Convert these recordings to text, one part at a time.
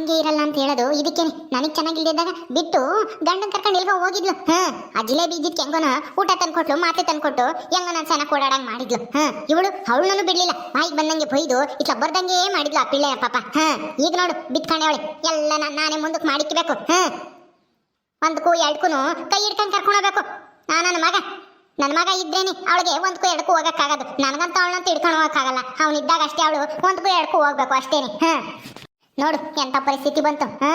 ಹಿಂಗೆ ಇರಲ್ಲ ಅಂತ ಹೇಳೋದು. ಇದಕ್ಕೇನೆ ನನಗೆ ಚೆನ್ನಾಗಿಲ್ದಿದ್ದಾಗ ಬಿಟ್ಟು ಗಂಡನ್ ಕರ್ಕೊಂಡು ಎಲ್ಗೋ ಹೋಗಿದ್ಲು. ಹಾ, ಆ ಜಿಲೇಬಿ ಇದ್ದಿದ್ಕೆ ಊಟ ತಂದ್ಕೊಟ್ಲು ಮಾತೆ ತಂದ್ಕೊಟ್ಟು ಹೆಂಗೋ ನಾನು ಚೆನ್ನಾಗಿ ಓಡಾಡಂಗ್ ಮಾಡಿದ್ಲು. ಹಾ, ಇವಳು ಅವಳನ್ನು ಬಿಡ್ಲಿಲ್ಲ. ಬಾಯಿಗೆ ಬಂದಂಗೆ ಬೈದು ಇಟ್ಲ ಬರ್ದಂಗೆ ಮಾಡಿದ್ಲು ಆ ಪಿಳ್ಳೆ ಪಾಪ. ಹಾ, ಈಗ ನೋಡು ಬಿತ್ಕೊಂಡೆ ಅವಳೆ. ಎಲ್ಲ ನಾನ್- ಮುಂದಕ್ಕೆ ಮಾಡಿಕ್ಬೇಕು. ಹಾ ಒಂದಕ್ಕೂ ಎರಡ್ಕೂ ಕೈ ಹಿಡ್ಕೊಂಡು ಕರ್ಕೊಂಡು ಹೋಗ್ಬೇಕು. ನಾ, ನನ್ನ ಮಗ. ನನ್ನ ಮಗ ಇದ್ರೇನೆ ಅವಳಿಗೆ ಒಂದಕ್ಕೂ ಎರಡಕ್ಕೂ ಹೋಗಕ್ಕಾಗದು. ನನಗಂತ ಅವಳಂತ ಹಿಡ್ಕೊಂಡು ಹೋಗಕ್ಕಾಗಲ್ಲ. ಅವನಿದ್ದಾಗ ಅಷ್ಟೇ ಅವಳು ಒಂದಕ್ಕೂ ಎರಡಕ್ಕೂ ಹೋಗ್ಬೇಕು ಅಷ್ಟೇನೆ. ಹಾ. ನೋಡು, ಎಂತ ಪರಿಸ್ಥಿತಿ ಬಂತು? ಹಾ,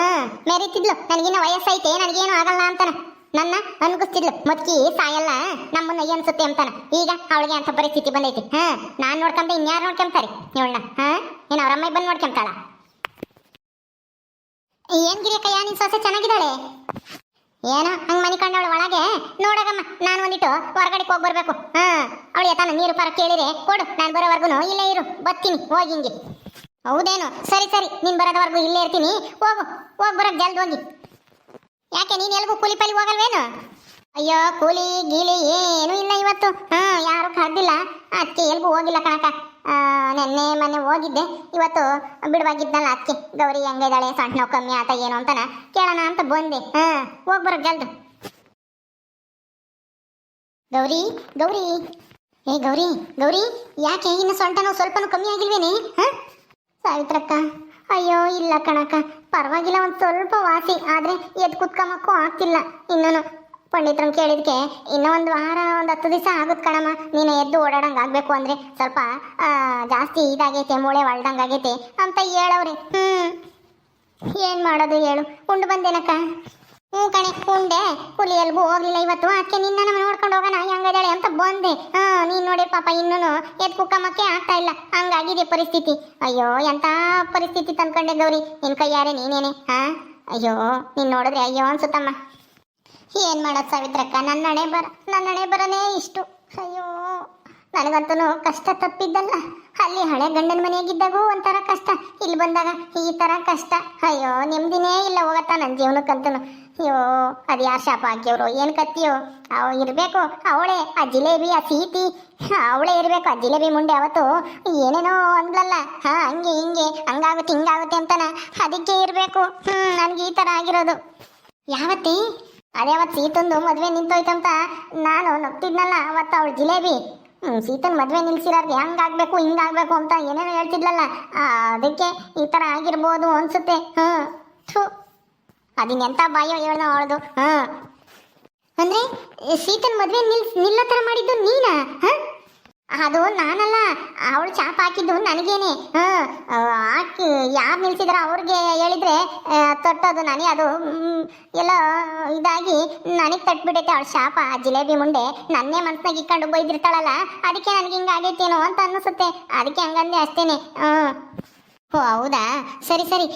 ಮೆರೀತಿದ್ಲು. ನನಗಿನ್ನ ವಯಸ್ಸೈತೆ, ನನಗೇನು ಆಗಲ್ಲ ಅಂತಾನ. ನನ್ನ ಅನ್ಗಿಸ್ತಿದ್ಲು, ಮತ್ಕಿ ಸಾಯಲ್ಲ, ನಮ್ಮನ್ನ ಅನ್ಸುತ್ತೆ ಅಂತಾನ. ಈಗ ಅವಳಿಗೆ ಅಂತ ಪರಿಸ್ಥಿತಿ ಬಂದೈತಿ? ಹಾ, ನಾನ್ ನೋಡ್ಕೊಂತ ಇನ್ಯಾರು ನೋಡ್ಕೊಂತಾರೆ ಇವಳನ್ನ, ಹಾ ಏನ್ ಅವ್ರ ಅಮ್ಮ ಬಂದು ನೋಡ್ಕೊಂತಾಳ ಏನ್ ಗಿರಿಯಕ್ಕಯ್ಯ, ನಿನ್ ಸೊಸೆ ಚೆನ್ನಾಗಿದ್ದಾಳೆ? ಏನೋ, ಹಂಗ ಮನಿ ಕಂಡವಳು ಒಳಗೆ? ನೋಡಗಮ್ಮ, ನಾನು ಒಂದಿಟ್ಟು ಹೊರಗಡೆ ಹೋಗಿ ಬರ್ಬೇಕು. ಹಾ ಅವಳು ಯತಾನ ನೀರು ಪರ ಕೇಳಿರೆ ಕೊಡು, ನಾನು ಬರೋವರೆಗೂ ಇಲ್ಲೇ ಇರು, ಬತ್ತೀನಿ, ಹೋಗಿ ಹಿಂಗೆ. ಹೌದೇನು? ಸರಿ ಸರಿ, ನೀನ್ ಬರೋದವರೆಗೂ ಇಲ್ಲೇ ಇರ್ತೀನಿ. ಹೋಗು, ಹೋಗಿ ಬರಕ್ ಜಲ್ದಿ ಹೋಗಿ. ಯಾಕೆ, ನೀನು ಎಲ್ಗೂ ಕೂಲಿ ಪಲಿ ಹೋಗಲ್ವೇನು? ಅಯ್ಯೋ, ಕೂಲಿ ಗೀಲಿ ಏನು ಇಲ್ಲ ಇವತ್ತು. ಹಾ, ಯಾರು ಕರೆದಿಲ್ಲ. ಅದಕ್ಕೆ ಎಲ್ಗೂ ಹೋಗಿಲ್ಲ ಕಣಕ ನೆನ್ನೆ ಮೊನ್ನೆ ಹೋಗಿದ್ದೆ. ಇವತ್ತು ಬಿಡುವಾಗಿದ್ನಲ್ಲ ಅದಕ್ಕೆ ಗೌರಿ ಹೆಂಗಿದ್ದಾಳೆ ಸಣ್ಣ ನೋವು ಕಮ್ಮಿ ಆತ ಏನು ಅಂತಾನ ಕೇಳೋಣ ಅಂತ ಬಂದೆ. ಹಾ, ಹೋಗಿ ಬರೋ ಜಲ್ದು. ಗೌರಿ ಗೌರಿ. ಏ, ಗೌರಿ ಗೌರಿ, ಯಾಕೆ ಇನ್ನು ಸೊಂಟ ಸ್ವಲ್ಪನೂ ಕಮ್ಮಿ ಆಗಿಲ್ವೇನೆ? ಹಾ? ಸಾವಿತ್ರಕ್ಕ? ಅಯ್ಯೋ, ಇಲ್ಲ ಕಣಕ್ಕ. ಪರವಾಗಿಲ್ಲ, ಒಂದು ಸ್ವಲ್ಪ ವಾಸಿ. ಆದ್ರೆ ಎದ್ದು ಕುತ್ಕೊಂಬಕ್ಕೂ ಆಗ್ತಿಲ್ಲ ಇನ್ನೂ ಪಂಡಿತರನ್ನು ಕೇಳಿದ್ಕೆ, ಇನ್ನೂ ಒಂದು ವಾರ, ಒಂದು ಹತ್ತು ದಿವಸ ಆಗುತ್ತೆ ಕಣಮ್ಮ. ನೀನು ಎದ್ದು ಓಡಾಡಂಗೆ ಆಗಬೇಕು ಅಂದ್ರೆ ಸ್ವಲ್ಪ ಜಾಸ್ತಿ ಇದಾಗೈತೆ, ಮೂಳೆ ಒಳ್ದಂಗೆ ಆಗೈತೆ ಅಂತ ಹೇಳವ್ರಿ. ಹ್ಮ್. ಏನು ಮಾಡೋದು ಹೇಳು? ಉಂಡು ಬಂದೇನಕ್ಕ? ಹ್ಞೂ ಕಣೆ, ಉಂಡೆ. ಕುಲಿ ಎಲ್ಗೂ ಹೋಗ್ಲಿಲ್ಲ ಇವತ್ತು. ಅದಕ್ಕೆ ನಿನ್ನ ನೋಡ್ಕೊಂಡು ಹೋಗೋಣ. ಹೆಂಗದಾಳೆ ಅಂತ ಬಂದೆ. ಹಾ, ನೀನ್ ನೋಡಿ ಪಾಪ ಇನ್ನೂ ಎದ್ ಕುಕ್ಕಮ್ಮಕ್ಕೆ ಆಗ್ತಾ ಇಲ್ಲ. ಹಂಗಾಗಿದೆ ಪರಿಸ್ಥಿತಿ. ಅಯ್ಯೋ, ಎಂತ ಪರಿಸ್ಥಿತಿ ತಂದ್ಕೊಂಡೆ ಗೌರಿ. ನಿನ್ ಕೈಯಾರೆ ನೀನೇನೆ? ಹಾ? ಅಯ್ಯೋ, ನೀನ್ ನೋಡಿದ್ರೆ ಅಯ್ಯೋ ಅನ್ಸುತ್ತಮ್ಮ. ಏನ್ ಮಾಡೋದು ಸಾವಿತ್ರಕ್ಕ? ನನ್ನ ಹಣೆ ಬರ ನನ್ನ ಹಣೆ ಬರನೇ ಇಷ್ಟು. ಅಯ್ಯೋ, ನನಗಂತೂ ಕಷ್ಟ ತಪ್ಪಿದ್ದಲ್ಲ. ಅಲ್ಲಿ ಹಳೆ ಗಂಡನ ಮನೆಯಾಗಿದ್ದಾಗೂ ಒಂಥರ ಕಷ್ಟ. ಇಲ್ಲಿ ಬಂದಾಗ ಈ ತರ ಕಷ್ಟ. ಅಯ್ಯೋ, ನೆಮ್ಮದಿನೇ ಇಲ್ಲ ಹೋಗತ್ತ ನನ್ನ ಜೀವನಕ್ಕಂತೂ ಅಯ್ಯೋ ಅದು ಯಾರು ಶಾಪ ಹಾಕಿಯವರು ಏನು ಕತ್ತಿಯೋ? ಅವ್ ಇರಬೇಕು. ಅವಳೇ ಆ ಜಿಲೇಬಿ, ಆ ಸೀತಿ. ಅವಳೇ ಇರಬೇಕು. ಆ ಜಿಲೇಬಿ ಮುಂಡೆ ಅವತ್ತು ಏನೇನೋ ಅಂದ್ಲಲ್ಲ. ಹಾ, ಹಂಗೆ, ಹಿಂಗೆ, ಹಂಗಾಗುತ್ತೆ, ಹಿಂಗಾಗುತ್ತೆ ಅಂತಾನ. ಅದಕ್ಕೆ ಇರಬೇಕು. ಹ್ಞೂ ನನಗೆ ಈ ಥರ ಆಗಿರೋದು. ಯಾವತ್ತಿ? ಅದೇ ಅವತ್ತು ಸೀತಂದು ಮದ್ವೆ ನಿಂತೋಯ್ತಂತ ನಾನು ನಗ್ತಿದ್ನಲ್ಲ ಅವತ್ತು ಅವಳು ಜಿಲೇಬಿ. ಸೀತನ್ ಮದುವೆ ನಿಲ್ಸಿರೋರ್ಗೆ ಹಂಗಾಗ್ಬೇಕು, ಹಿಂಗಾಗ್ಬೇಕು ಅಂತ ಏನೇನೋ ಹೇಳ್ತಿದ್ಲಲ್ಲ. ಅದಕ್ಕೆ ಈ ತರ ಆಗಿರ್ಬೋದು ಅನ್ಸುತ್ತೆ. ಹ್ಮ್, ಥು. ಅದಿನ್ನೆಂತ ಬಾಯೋ ಹೇಳ ಅವಳದು ಹ್ಮ್ ಅಂದ್ರೆ, ಸೀತನ್ ಮದ್ವೆ ನಿಲ್, ನಿಲ್ಲೋ ತರ ಮಾಡಿದ್ದು ನೀನಾ, ಹ? ಅದು ನಾನಲ್ಲ, ಅವಳು ಚಾಪ್ ಹಾಕಿದ್ದು ನನಗೇನೆ ಹಾಕಿ, ಯಾರು ನಿಲ್ಸಿದ್ರ ಅವ್ರಿಗೆ ಹೇಳಿದ್ರೆ ತೊಟ್ಟೋದು ನನಗೆ ಅದು ಎಲ್ಲ ಇದಾಗಿ ನನಗೆ ತಟ್ಬಿಟ್ಟೈತೆ ಅವಳು ಶಾಪ ಜಿಲೇಬಿ ಮುಂಡೆ, ನನ್ನೇ ಮನ್ಸ್ನಾಗ ಇಕ್ಕೊಂಡು ಬೈದಿರ್ತಾಳಲ್ಲ, ಅದಕ್ಕೆ ನನಗೆ ಹಿಂಗೆ ಆಗೈತೇನೋ ಅಂತ ಅನ್ನಿಸುತ್ತೆ, ಅದಕ್ಕೆ ಹಂಗಂದೆ ಅಷ್ಟೇನೆ ಹ್ಮ್ ಓ, ಹೌದಾ? ಸರಿ ಸರಿ.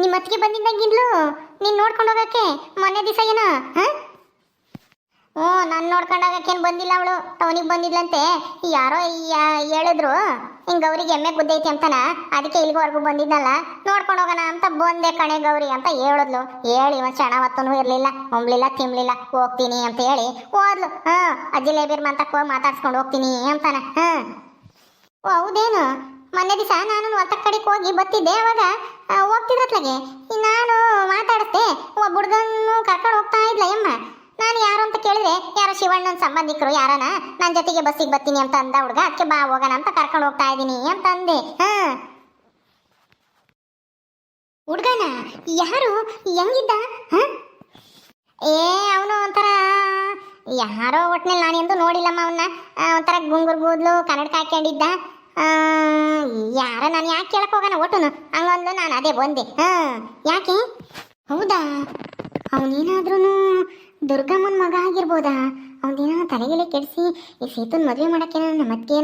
ನಿಮ್ಮ ಅತ್ತಿಗೆ ಬಂದಿದ್ದಂಗಿದ್ಲು? ನೀನು ನೋಡ್ಕೊಂಡು ಹೋಗಕ್ಕೆ? ಮೊನ್ನೆ ದಿವಸ ಏನೋ, ಹಾಂ? ಹ್ಞೂ, ನಾನು ನೋಡ್ಕೊಂಡು ಬಂದಿಲ್ಲ ಅವಳು. ಟೌನಿಗೆ ಬಂದಿದ್ಲಂತೆ. ಯಾರೋ ಹೇಳಿದ್ರು. ಹಿಂಗೆ ಗೌರಿಗೆ ಎಮ್ಮೆ ಗುದ್ದೈತಿ ಅಂತನ. ಅದಕ್ಕೆ ಇಲ್ಲಿವರೆಗೂ ಬಂದಿದ್ನಲ್ಲ. ನೋಡ್ಕೊಂಡು ಹೋಗೋಣ ಅಂತ ಬಂದೆ ಕಣೆ ಗೌರಿ ಅಂತ ಹೇಳಿದ್ಲು. ಹೇಳಿ ಒಂದು ಕ್ಷಣ ಹೊತ್ತೂ ಇರಲಿಲ್ಲ, ಉಂಬ್ಲಿಲ್ಲ ತಿನ್ಲಿಲ್ಲ ಹೋಗ್ತೀನಿ ಅಂತ ಹೇಳಿ ಹೋದ್ಲು. ಹಾಂ, ಅಜ್ಜಿ ಲೇಬಿರ್ ಮಂತಕ್ಕೋ ಹೋಗಿ ಮಾತಾಡ್ಸ್ಕೊಂಡು ಹೋಗ್ತೀನಿ ಅಂತಾನ. ಹಾಂ. ಓ, ಹೌದೇನು? ಮೊನ್ನೆ ದಿವಸ ನಾನು ಕಡೆಗೆ ಹೋಗಿ ಬತ್ತಿದ್ದೆ, ಅವಾಗ ಹೋಗ್ತಿದ್ರತ್ಲಗೆ ನಾನು ಮಾತಾಡುತ್ತೆ ಒಬ್ಬ ಹುಡುಗನ್ನು ಕರ್ಕೊಂಡು ಹೋಗ್ತಾ ಇದ್ಲ ಯಮ್ಮ ನಾನು ಯಾರು ಅಂತ ಕೇಳಿದ್ರೆ, ಯಾರು ಶಿವಣ್ಣನ ಸಂಬಂಧಿಕರು, ಯಾರನ? ನನ್ನ ಜೊತೆಗೆ ಬಸ್ಸಿಗೆ ಬತ್ತೀನಿ ಅಂತ ಅಂದ ಹುಡುಗ ಅದಕ್ಕೆ ಬಾ ಹೋಗೋಣ ಅಂತ ಕರ್ಕೊಂಡು ಹೋಗ್ತಾ ಇದ್ದೀನಿ ಅಂತ ಅಂದೆ. ಹಾ. ಹುಡುಗನ, ಯಾರು? ಹೆಂಗಿದ್ದ? ಏ, ಅವನು ಒಂಥರ, ಯಾರೋ ಒಟ್ನಲ್ಲಿ ನಾನು ಎಂದು ನೋಡಿಲ್ಲಮ್ಮ ಅವನ್ನ ಒಂಥರ ಗುಂಗುರ್ ಗೂದ್ಲು, ಕನ್ನಡಕ ಹಾಕೊಂಡಿದ್ದ ಯಾರ ನಾನು ಯಾಕೆ ಕೇಳಕ್ ಹೋಗೋಣ ಒಟ್ಟುನು? ಹಂಗಂದ್ಲು ನಾನು, ಅದೇ ಬಂದೆ ಹಾಂ, ಯಾಕೆ? ಹೌದಾ? ಅವನೇನಾದ್ರೂ ದುರ್ಗಮ್ಮನ ಮಗ ಆಗಿರ್ಬೋದಾ? ಅವನೇನ ತಲೆಗೆಲೆ ಕೆಡಿಸಿ, ಈ ಸೇತುನ್ ಮದುವೆ ಮಾಡಕ್ಕೆ ನಮ್ಮ ಮತ್ತೆ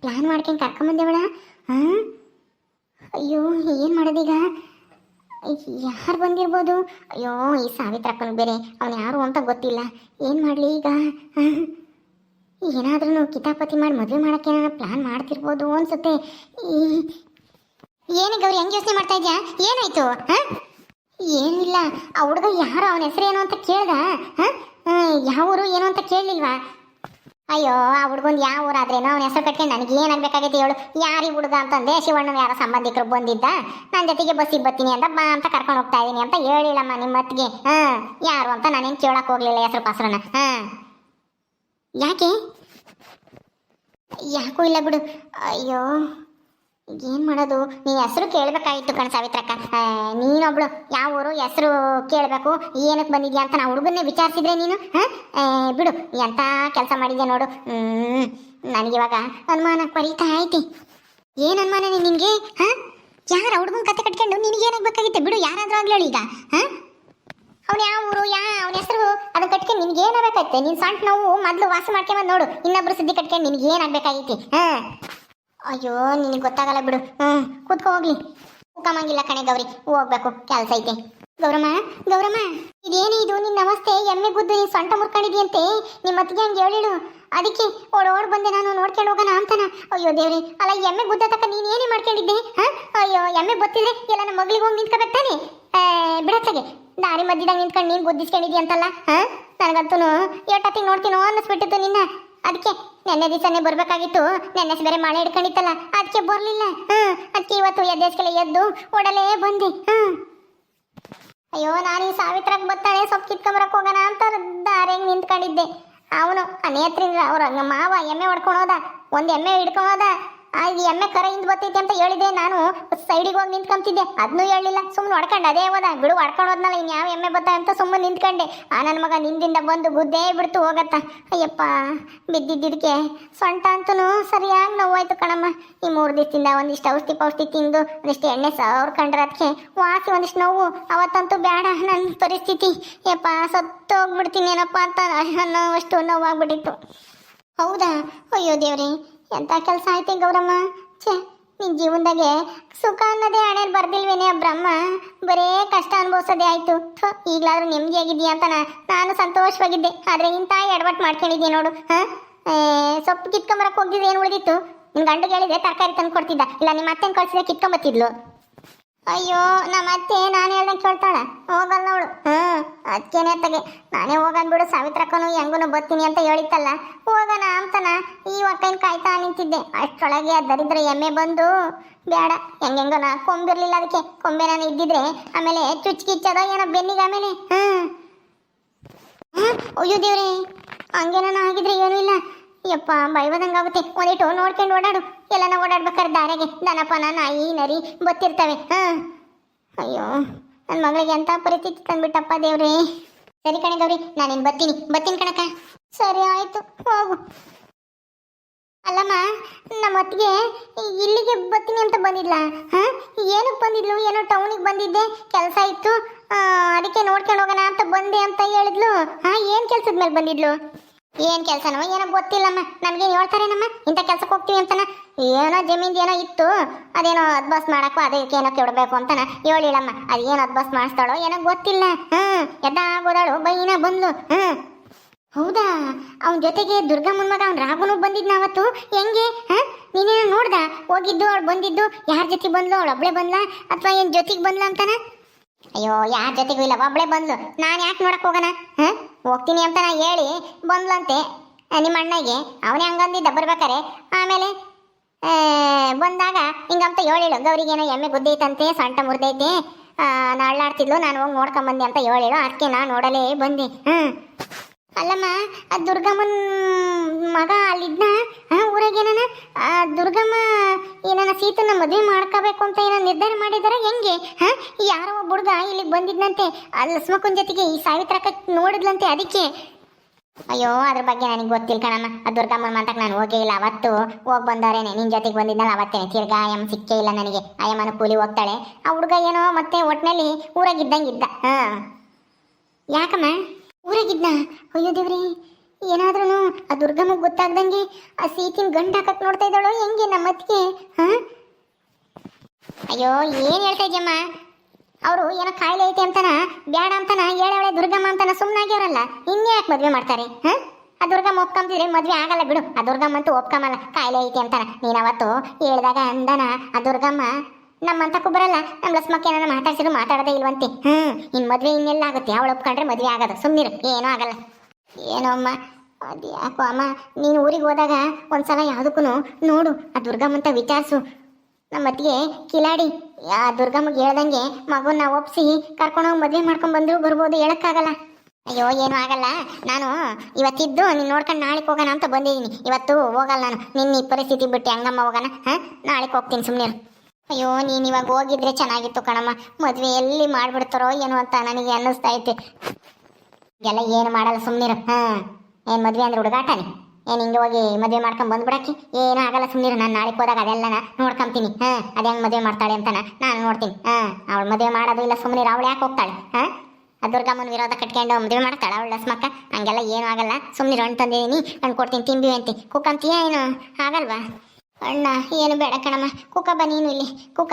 ಪ್ಲಾನ್ ಮಾಡ್ಕೊಂಡು ಕರ್ಕೊಂಬಂದೇವಳ? ಹಾಂ? ಅಯ್ಯೋ, ಏನು ಮಾಡೋದೀಗ? ಯಾರು ಬಂದಿರ್ಬೋದು? ಅಯ್ಯೋ, ಈ ಸಾವಿತ್ರಕ್ಕನ ಬೇರೆ, ಅವನು ಯಾರು ಅಂತ ಗೊತ್ತಿಲ್ಲ. ಏನು ಮಾಡಲಿ ಈಗ? ಏನಾದ್ರೂ ಕಿತಾಪತಿ ಮಾಡಿ ಮದುವೆ ಮಾಡೋಕ್ಕೆ ನಾನು ಪ್ಲಾನ್ ಮಾಡ್ತಿರ್ಬೋದು ಅನ್ಸುತ್ತೆ. ಏನು ಗೌರಿ, ಹೆಂಗೆ ಯೋಚನೆ ಮಾಡ್ತಾ ಇದ್ಯಾ? ಏನಾಯ್ತು? ಹಾಂ? ಏನಿಲ್ಲ. ಆ ಹುಡುಗ ಯಾರು? ಅವನ ಹೆಸರೇನು ಅಂತ ಕೇಳ್ದ? ಹಾಂ? ಯಾವ ಊರು ಏನು ಅಂತ ಕೇಳಲಿಲ್ವಾ? ಅಯ್ಯೋ, ಆ ಹುಡುಗಂದು ಯಾವ ಊರಾದ್ರೇನೋ ಅವನ ಹೆಸರು ಕಟ್ಕೊಂಡು ನನಗೆ ಏನಾಗಬೇಕಾಗೈತೆ ಹೇಳು. ಯಾರಿಗೆ ಹುಡುಗ ಅಂತಂದೆ? ಶಿವಣ್ಣನ ಯಾರೋ ಸಂಬಂಧಿಕರು ಬಂದಿದ್ದ? ನನ್ನ ಜೊತೆಗೆ ಬಸ್ಸಿಗೆ ಬರ್ತೀನಿ ಅಂತ ಬಾ ಅಂತ ಕರ್ಕೊಂಡು ಹೋಗ್ತಾ ಇದ್ದೀನಿ ಅಂತ ಹೇಳಿಲ್ಲಮ್ಮ ನಿಮ್ಮ ಮತ್ತಿಗೆ ಹಾಂ? ಯಾರು ಅಂತ ನಾನೇನು ಕೇಳಕ್ಕೆ ಹೋಗಲಿಲ್ಲ ಹೆಸರು ಪಾಸ್ರನ ಹಾಂ? ಯಾಕೆ? ಯಾಕೂ ಇಲ್ಲ ಬಿಡು. ಅಯ್ಯೋ ಏನು ಮಾಡೋದು? ನೀ ಹೆಸರು ಕೇಳಬೇಕಾಗಿತ್ತು ಕಣ ಸಾವಿತ್ರಕ್ಕ. ನೀನೊಬ್ಳು, ಯಾವ ಊರು ಹೆಸರು ಕೇಳಬೇಕು? ಏನಕ್ಕೆ ಬಂದಿದ್ಯಾ ಅಂತ ನಾ ಹುಡುಗನ್ನೇ ವಿಚಾರಿಸಿದ್ರೆ ನೀನು? ಹಾಂ ಬಿಡು ಎಂಥ ಕೆಲಸ ಮಾಡಿದ್ಯ ನೋಡು. ನನಗೆ ನನಗಿವಾಗ ಅನುಮಾನ ಪಡೀತಾ ಐತಿ. ಏನು ಅನುಮಾನ ನಿನಗೆ? ಹಾಂ ಯಾರು ಹುಡುಗನ ಕತೆ ಕಟ್ಕೊಂಡು ನಿನಗೆ ಏನಾಗಬೇಕಾಗಿತ್ತೆ ಬಿಡು, ಯಾರಾದರೂ ಆಗ್ಲಿ ಹೇಳು ಈಗ. ಹಾಂ ಅವ್ನು ಯಾವ ಊರು, ಯಾ, ಅವನ ಹೆಸರು ಅದನ್ನ ಕಟ್ಕೊಂಡು ನಿನ್ಗೆ ಏನಾಗಬೇಕಾಯ್ತೆ? ನೀನು ಸಣ್ಣ ನೋವು ಮೊದಲು ವಾಸ ಮಾಡ್ಕೊಂಬಂದು ನೋಡು. ಇನ್ನೊಬ್ರು ಸುದ್ದಿ ಕಟ್ಕೊಂಡು ನಿನ್ಗೆ ಏನಾಗಬೇಕಾಗೈತಿ? ಹಾ. ಅಯ್ಯೋ, ನಿನಗೆ ಗೊತ್ತಾಗಲ್ಲ ಬಿಡು. ಹ್ಮ್ ಕೂತ್ಕೊ ಹೋಗ್ಲಿ. ಕೂಕಮಂಗಿಲ್ಲ ಕಣೆ ಗೌರಿ. ಹೋಗ್ಬೇಕು. ಕೆಲಸ ಐತೆ. ಗೌರಮ್ಮ ಗೌರಮ್ಮ, ಇದೇನು ಇದು? ನಿನ್ನ ನಮಸ್ತೆ, ಎಮ್ಮೆ ಗುದ್ದು ನೀನು ಸೊಂಟ ಮುರ್ಕೊಂಡಿದ್ಯಂತೆ. ನಿಮ್ಮ ಅತ್ತಿಗೆ ಹಂಗೆ ಹೇಳಿಳು. ಅದಕ್ಕೆ ಓಡ್ ಓಡ್ ಬಂದೆ ನಾನು. ನೋಡ್ಕೊಂಡು ಹೋಗೋಣ ಅಂತಾನ. ಅಯ್ಯೋ ದೇವ್ರಿ, ಅಲ್ಲ ಎಮ್ಮೆ ಗುದ್ದ ತಕ್ಕ ನೀನು ಏನೇ ಮಾಡ್ಕೊಂಡಿದ್ದೆ? ಹಾ? ಅಯ್ಯೋ, ಎಮ್ಮೆ ಗೊತ್ತಿದ್ರೆ ಎಲ್ಲ ನಮ್ಮ ಮಗಳಿಗೆ ಹೋಗಿ ನಿಂತ್ಕೋಬೇಕು ತಾನೆ? ಬಿಡತ್ತಗೆ. ದಾರಿ ಮಧ್ಯದಾಗ ನಿಂತ್ಕೊಂಡು ನೀನು ಬುದ್ಧಿಸ್ಕೊಂಡಿದ್ಯ ಅಂತಲ್ಲ? ನನಗಂತೂ ಎಷ್ಟೊತ್ತಿಗೆ ನೋಡ್ತೀನೋ ಅನ್ನಿಸ್ಬಿಟ್ಟಿತ್ತು ನಿನ್ನ. ಅದಕ್ಕೆ ನೆನ್ನೆ ದಿವಸನೇ ಬರ್ಬೇಕಾಗಿತ್ತು. ನೆನ್ನೆ ಬೇರೆ ಮಳೆ ಹಿಡ್ಕೊಂಡಿತ್ತಲ್ಲ. ಅದಕ್ಕೆ ಬರ್ಲಿಲ್ಲ. ಅದಕ್ಕೆ ಇವತ್ತು ಎದ್ದೇಸ್ಕೆಲ್ಲ ಎದ್ದು ಓಡಲೇ ಬಂದೆ. ಹಾಂ? ಅಯ್ಯೋ, ನಾನು ಈ ಸಾವಿತ್ರಾಗ ಬರ್ತಾಳೆ ಸೊಪ್ಪು ಕಿತ್ಕೊಂಬರಕ್ ಹೋಗೋಣ ಅಂತ ದಾರಿ ನಿಂತ್ಕೊಂಡಿದ್ದೆ. ಅವನು ಅನೇತ್ರಿಂದ ನೇತ್ರಿಂದ ಅವ್ರ ಮಾವ ಎಮ್ಮೆ ಹೊಡ್ಕೊಂಡು ಹೋದ. ಒಂದು ಎಮ್ಮೆ ಹಿಡ್ಕೊಂಡು ಹೋದ. ಈ ಎಮ್ಮೆ ಕರ ಹಿಂದ್ ಬತ್ತೈತಿ ಅಂತ ಹೇಳಿದೆ, ನಾನು ಸೈಡಿಗೆ ಹೋಗಿ ನಿಂತ್ಕೊಂತಿದ್ದೆ ಅದನ್ನೂ ಹೇಳಿಲ್ಲ ಸುಮ್ಮನೆ ಹೊಡ್ಕೊಂಡು ಅದೇ ಹೋದ. ಬಿಡು, ಹೊಡ್ಕೊಂಡು ಹೋದ್ನಲ್ಲ ಇನ್ನು ಯಾವ ಎಮ್ಮೆ ಬತ್ತ ಅಂತ ಸುಮ್ಮನೆ ನಿಂತ್ಕೊಂಡೆ. ಆ ನನ್ನ ಮಗ ನಿಂದಿಂದ ಬಂದು ಗುದ್ದೇ ಬಿಡ್ತು ಹೋಗತ್ತ. ಅಯ್ಯಪ್ಪ ಬಿದ್ದಿದ್ದಕ್ಕೆ ಸೊಂಟ ಅಂತೂ ಸರಿಯಾಗಿ ನೋವಾಯ್ತು ಕಣಮ್ಮ. ಈ ಮೂರು ದಿವಸದಿಂದ ಒಂದಿಷ್ಟು ಔಷಧಿ ಪೌಷ್ಟಿ ತಿಂದು, ಒಂದಿಷ್ಟು ಎಣ್ಣೆ ಸಾವಿರ್ಕೊಂಡ್ರೆ ಅದಕ್ಕೆ ವಾಸಿ ಒಂದಿಷ್ಟು ನೋವು. ಅವತ್ತಂತೂ ಬೇಡ ನನ್ನ ಪರಿಸ್ಥಿತಿ. ಯಪ್ಪ ಸತ್ತೋಗ್ಬಿಡ್ತೀನಿ ಏನಪ್ಪ ಅಂತ ಅನ್ನೋವಷ್ಟು ನೋವಾಗ್ಬಿಟ್ಟಿತ್ತು. ಹೌದಾ? ಅಯ್ಯೋ ದೇವ್ರಿ ಎಂಥ ಕೆಲಸ ಆಯ್ತೆ ಗೌರಮ್ಮ? ಛೇ ನಿನ್ನ ಜೀವನದಾಗೆ ಸುಖ ಅನ್ನೋದೇ ಹಣೆಯಲ್ಲಿ ಬರ್ದಿಲ್ವೇನೆ ಬ್ರಹ್ಮ? ಬರೇ ಕಷ್ಟ ಅನುಭವಿಸೋದೇ ಆಯ್ತು. ಈಗಲಾದರೂ ನೆಮ್ಮದಿಯಾಗಿದ್ದೀಯ ಅಂತ ನಾನು ಸಂತೋಷವಾಗಿದ್ದೆ. ಆದರೆ ಇಂಥ ಎಡವಟ್ಟು ಮಾಡ್ಕೊಂಡಿದ್ದೆ ನೋಡು, ಹಾಂ? ಸೊಪ್ಪು ಕಿತ್ಕೊಂಬರಕ್ಕೆ ಹೋಗಿದ್ದು ಏನು ಉಳಿದಿತ್ತು? ನಿನ್ನ ಗಂಡು ಹೇಳಿದ್ರೆ ತರಕಾರಿ ತಂದು ಕೊಡ್ತಿದ್ದ ಇಲ್ಲ ನಿಮ್ಮ ಅತ್ತೆನ ಕಳ್ಸಿದ್ರೆ ಕಿತ್ಕೊಂಬತ್ತಿದ್ಲು. ಅಯ್ಯೋ ನಮ್ಮ ಅತ್ತೆ ನಾನು ಹೇಳ್ದಂಗೆ ಕೇಳ್ತಾಳೆ. ಹೋಗಲ್ಲ ಅವಳು ಹ್ಮ್ ಅದಕ್ಕೇನೆ ತಗೆ ನಾನೇ ಹೋಗನ್ ಬಿಡು, ಸಾವಿತ್ರಕ್ಕನು ಹೆಂಗೂ ಬರ್ತೀನಿ ಅಂತ ಹೇಳಿತ್ತಲ್ಲ. ಹೋಗೋಣ ಅಂತನ. ಈ ಒಕ್ಕೈನ್ ಕಾಯ್ತಾ ನಿಂತಿದ್ದೆ. ಅಷ್ಟೊಳಗೆ ದರಿದ್ರ ಎಮ್ಮೆ ಬಂದು ಬೇಡ ಹೆಂಗೆಂಗನ, ಕೊಂಬಿರ್ಲಿಲ್ಲ ಅದಕ್ಕೆ. ಕೊಂಬೆ ನಾನು ಇದ್ದಿದ್ರೆ, ಆಮೇಲೆ ಚುಚ್ಕಿಚ್ಚದ ಏನೋ ಬೆನ್ನಿಗೆ ಆಮೇಲೆ. ಹ್ಮ್. ಅಯ್ಯೋ ದೇವ್ರೆ ಹಂಗೇನ ಆಗಿದ್ರೆ ಏನೂ ಇಲ್ಲ. ಯಪ್ಪ ಬೈವದಂಗಾಗುತ್ತೆ ಒಂದಿಟ್ಟು ನೋಡ್ಕೊಂಡು ಓಡಾಡು. ಎಲ್ಲನ ಓಡಾಡ್ಬೇಕಾದ್ರೆ ದಾರಿಗೆ. ದನಪನ ನಾಯಿ ನರಿ ಗೊತ್ತಿರ್ತವೆ. ಹಾಂ. ಅಯ್ಯೋ ನನ್ನ ಮಗಳಿಗೆ ಎಂಥ ಪರಿಸ್ಥಿತಿ ತಂದ್ಬಿಟ್ಟಪ್ಪ ದೇವ್ರಿ. ಸರಿ ಕಣೆ ಗೌರಿ ನಾನೇನು ಬರ್ತೀನಿ. ಬರ್ತೀನಿ ಕಣಕ ಸರಿ ಆಯ್ತು, ಹೋಗು. ಅಲ್ಲಮ್ಮ ನಮ್ಮ ಅತ್ತಿಗೆ ಇಲ್ಲಿಗೆ ಬರ್ತೀನಿ ಅಂತ ಬಂದಿಲ್ಲ ಹಾಂ? ಏನಕ್ಕೆ ಬಂದಿದ್ಲು? ಏನೋ ಟೌನಿಗೆ ಬಂದಿದ್ದೆ, ಕೆಲಸ ಇತ್ತು. ಅದಕ್ಕೆ ನೋಡ್ಕೊಂಡು ಹೋಗೋಣ ಅಂತ ಬಂದೆ ಅಂತ ಹೇಳಿದ್ಲು. ಹಾ, ಏನು ಕೆಲಸದ ಮೇಲೆ ಬಂದಿದ್ಲು? ಏನ್ ಕೆಲ್ಸನೋ ಏನೋ ಗೊತ್ತಿಲ್ಲಮ್ಮ. ನಮ್ಗೇನು ಹೇಳ್ತಾರೇನಮ್ಮ? ಇಂಥ ಕೆಲ್ಸಕ್ಕೆ ಹೋಗ್ತೀವಿ ಅಂತನ? ಏನೋ ಜಮೀನ್ ಏನೋ ಇತ್ತು. ಅದೇನೋ ಅದ್ಬಸ್ ಮಾಡಕ್ಕೋ ಅದಕ್ಕೆ ಏನೋ ಕೆಡಬೇಕು ಅಂತನ ಹೇಳಿಲ್ಲಮ್ಮ. ಅದೇನೋ ಅದ್ಬಸ್ ಮಾಡಿಸ್ತಾಳೋ ಏನೋ ಗೊತ್ತಿಲ್ಲ. ಹ್ಮ್ ಎದ್ದಾಗೋದಾಳು ಬೈನ ಬಂದ್ಲು. ಹ್ಮ್. ಹೌದಾ? ಅವನ್ ಜೊತೆಗೆ ದುರ್ಗಮ್ಮನ ಮಗ ಅವ್ನ ರಾಘುನು ಬಂದಿದ್ನ ಅವತ್ತು? ಹೆಂಗೆ? ಹಾ? ನೀನೇನೋ ನೋಡ್ದ? ಹೋಗಿದ್ದು, ಅವಳು ಬಂದಿದ್ದು. ಯಾರ ಜೊತೆ ಬಂದ್ಲು? ಅವಳು ಒಬ್ಳೆ ಬಂದ್ಲಾ? ಅಥವಾ ಏನ್ ಜೊತೆಗೆ ಬಂದ್ಲ ಅಂತಾನ? ಅಯ್ಯೋ, ಯಾರ ಜೊತೆಗೂ ಇಲ್ಲ, ಒಬ್ಳೆ ಬಂದ್ಲು. ನಾನು ಯಾಕೆ ನೋಡಕ್ ಹೋಗೋಣ ಹ? ಹೋಗ್ತೀನಿ ಅಂತ ನಾ ಹೇಳಿ ಬಂದ್ಲಂತೆ. ನಿಮ್ಮ ಅಣ್ಣಗೆ. ಅವನೇ ಹಂಗಂದಿದ್ದ, ಬರ್ಬೇಕಾರೆ? ಆಮೇಲೆ ಬಂದಾಗ ಹಿಂಗಂತ ಹೇಳಿಳು ಗೌರಿಗೇನೋ ಎಮ್ಮೆ ಗುದ್ದೈತಂತೆ ಸೊಂಟ ಮುರಿದೈತೆ. ನಾಳಾಡ್ತಿದ್ಲು ನಾನು ಹೋಗಿ ನೋಡ್ಕೊಂಬಂದೆ ಅಂತ ಹೇಳಿಳು. ಅದಕ್ಕೆ ನಾ ನೋಡಲೇ ಬಂದೆ. ಹ್ಞೂ ಅಲ್ಲಮ್ಮ, ಆ ದುರ್ಗಮ್ಮನ ಮಗ ಅಲ್ಲಿದ್ನ? ಊರಾಗೇನ ದುರ್ಗಮ್ಮ ಏನನ ಸೀತನ ಮದುವೆ ಮಾಡ್ಕೋಬೇಕು ಅಂತ ಏನೋ ನಿರ್ಧಾರ ಮಾಡಿದಾರ? ಹೆಂಗೆ? ಹಾ? ಯಾರೋ ಒಬ್ಬ ಹುಡುಗ ಇಲ್ಲಿಗೆ ಬಂದಿದ್ನಂತೆ. ಆ ಲಕ್ಷ್ಮಕ್ಕನ ಜೊತೆಗೆ ಈ ಸಾವಿತ್ರಕ್ಕ ನೋಡಿದ್ಲಂತೆ ಅದಕ್ಕೆ. ಅಯ್ಯೋ, ಅದ್ರ ಬಗ್ಗೆ ನನಗೆ ಗೊತ್ತಿಲ್ಲ ಕಣಮ್ಮ. ಆ ದುರ್ಗಮ್ಮನ ಮಾತಕ್ಕೆ ನಾನು ಹೋಗೇ ಇಲ್ಲ. ಅವತ್ತು ಹೋಗಿ ಬಂದವರೇನೆ. ನಿನ್ನ ಜೊತೆಗೆ ಬಂದಿದ್ದಲ್ಲ ಅವತ್ತೇನೆ. ತಿರ್ಗಾ ಎಂ ಸಿಕ್ಕೇ ಇಲ್ಲ ನನಗೆ. ಆಯಮ್ಮನ ಕೂಲಿ ಹೋಗ್ತಾಳೆ. ಆ ಹುಡುಗ ಏನೋ ಮತ್ತೆ ಒಟ್ಟಿನಲ್ಲಿ ಊರಾಗಿದ್ದಂಗಿದ್ದ ಹಾಂ. ಯಾಕಮ್ಮ? ಊರಾಗಿದ್ದ ಅಯ್ಯೋ ದೇವ್ರಿ. ಏನಾದ್ರೂ ಆ ದುರ್ಗಮ್ಮಗೆ ಗೊತ್ತಾಗ್ದಂಗೆ ಆ ಸೀತಿನ ಗಂಟು ಹಾಕಕ್ ನೋಡ್ತಾ ಇದ್ದಾಳೋ ಹೆಂಗೆ ನಮ್ಮ ಅತ್ತಿಗೆ ಹಾ? ಅಯ್ಯೋ, ಏನ್ ಹೇಳ್ತಾ ಇದ್ಯಮ್ಮ? ಅವರು ಏನೋ ಕಾಯಿಲೆ ಐತೆ ಅಂತಾನ, ಬ್ಯಾಡ ಅಂತಾನ, ಹೇಳವಳೆ ದುರ್ಗಮ್ಮ ಅಂತನ ಸುಮ್ಮನಾಗ್ಯಾರಲ್ಲ ಇನ್ನೇ ಯಾಕೆ ಮದ್ವೆ ಮಾಡ್ತಾರೆ, ಹಾ? ಆ ದುರ್ಗಮ್ಮ ಒಪ್ಕೊಂತಿದ್ರೆ ಮದ್ವೆ ಆಗಲ್ಲ ಬಿಡು. ಆ ದುರ್ಗಮ್ಮ ಅಂತೂ ಒಪ್ಕೊಂಬಲ್ಲ ಕಾಯಿಲೆ ಐತೆ ಅಂತಾನ. ನೀನು ಅವತ್ತು ಹೇಳಿದಾಗ ಅಂದನ, ಆ ದುರ್ಗಮ್ಮ, ನಮ್ಮಂತ ಬರಲ್ಲ ನಮ್ಮ ಲಸ್ಮಕ್ಕೆ ಏನಾರ ಮಾತಾಡ್ಸಿದ್ರು ಮಾತಾಡೋದೇ ಇಲ್ವಂತೆ ಹ್ಞೂ ಇನ್ ಮದ್ವೆ ಇನ್ನೆಲ್ಲ ಆಗುತ್ತೆ. ಅವಳು ಒಪ್ಕೊಂಡ್ರೆ ಮದ್ವೆ ಆಗೋದು. ಸುಮ್ಮನಿರು ಏನೂ ಆಗಲ್ಲ. ಏನೋ ಅಮ್ಮ ಅದು ಯಾಕೋ ಅಮ್ಮ, ನೀನು ಊರಿಗೆ ಹೋದಾಗ ಒಂದ್ಸಲ ಯಾವುದಕ್ಕೂ ನೋಡು, ಆ ದುರ್ಗಮ್ಮಂತ ವಿಚಾರಿಸು. ನಮ್ಮ ಅತ್ತಿಗೆ ಕಿಲಾಡಿ, ಆ ದುರ್ಗಮ್ಮಗೆ ಹೇಳ್ದಂಗೆ ಮಗುನ ಒಪ್ಸಿ ಕರ್ಕೊಂಡೋಗಿ ಮದುವೆ ಮಾಡ್ಕೊಂಡು ಬಂದ್ರು ಬರ್ಬೋದು, ಹೇಳೋಕ್ಕಾಗಲ್ಲ. ಅಯ್ಯೋ, ಏನು ಆಗಲ್ಲ. ನಾನು ಇವತ್ತಿದ್ದು ನೀನು ನೋಡ್ಕೊಂಡು ನಾಳೆ ಹೋಗೋಣ ಅಂತ ಬಂದಿದ್ದೀನಿ. ಇವತ್ತು ಹೋಗಲ್ಲ ನಾನು. ನಿನ್ನ ಈ ಪರಿಸ್ಥಿತಿ ಬಿಟ್ಟು ಹಂಗಮ್ಮ ಹೋಗೋಣ, ಹಾಂ? ನಾಳೆಗೆ ಹೋಗ್ತೀನಿ ಸುಮ್ಮನೆ ಅಯ್ಯೋ, ನೀನು ಇವಾಗ ಹೋಗಿದ್ರೆ ಚೆನ್ನಾಗಿತ್ತು ಕಣಮ್ಮ. ಮದುವೆ ಎಲ್ಲಿ ಮಾಡಿಬಿಡ್ತಾರೋ ಏನೋ ಅಂತ ನನಗೆ ಅನ್ನಿಸ್ತಾ ಐತೆ ಎಲ್ಲ ಏನು ಮಾಡಲ್ಲ ಸುಮ್ಮನಿರ ಹಾಂ, ಏನು ಮದುವೆ ಅಂದ್ರೆ ಹುಡುಗಾಟನೆ ಏನು ಹಿಂಗೆ ಹೋಗಿ ಮದುವೆ ಮಾಡ್ಕೊಂಡು ಬಂದ್ಬಿಡಕ್ಕೆ? ಏನೂ ಆಗಲ್ಲ ಸುಮ್ಮನಿರು ನಾನು ನಾಳೆ ಹೋದಾಗ ಅದೆಲ್ಲ ನೋಡ್ಕೊಂತೀನಿ. ಹಾಂ, ಅದು ಹೆಂಗೆ ಮದುವೆ ಮಾಡ್ತಾಳೆ ಅಂತಾನ ನಾನು ನೋಡ್ತೀನಿ. ಹಾಂ, ಅವಳು ಮದುವೆ ಮಾಡೋದು ಇಲ್ಲ ಸುಮ್ಮನಿರು ಅವಳು ಯಾಕೆ ಹೋಗ್ತಾಳೆ? ಹಾಂ ದುರ್ಗಮ್ಮನ ವಿರೋಧ ಕಟ್ಕೊಂಡು ಮದುವೆ ಮಾಡ್ತಾಳೆ ಅವಳು ಲಸ್ಮಕ್ಕ? ಹಂಗೆಲ್ಲ ಏನೂ ಆಗಲ್ಲ. ಸುಮ್ಮನಿರು ಹಣ್ಣು ತಂದಿದ್ದೀನಿ ಹಣ್ಣು ಕೊಡ್ತೀನಿ ತಿಂಬಿ ಅಂತಿ. ಕುಕ್ಕಂತೀಯ ಏನು? ಆಗಲ್ವಾ? ಅಣ್ಣ, ಏನು ಬೇಡ ಕಣಮ್ಮ. ಕುಕ್ಕ ಬಾ ನೀನು ಇಲ್ಲಿ. ಕುಕ್ಕ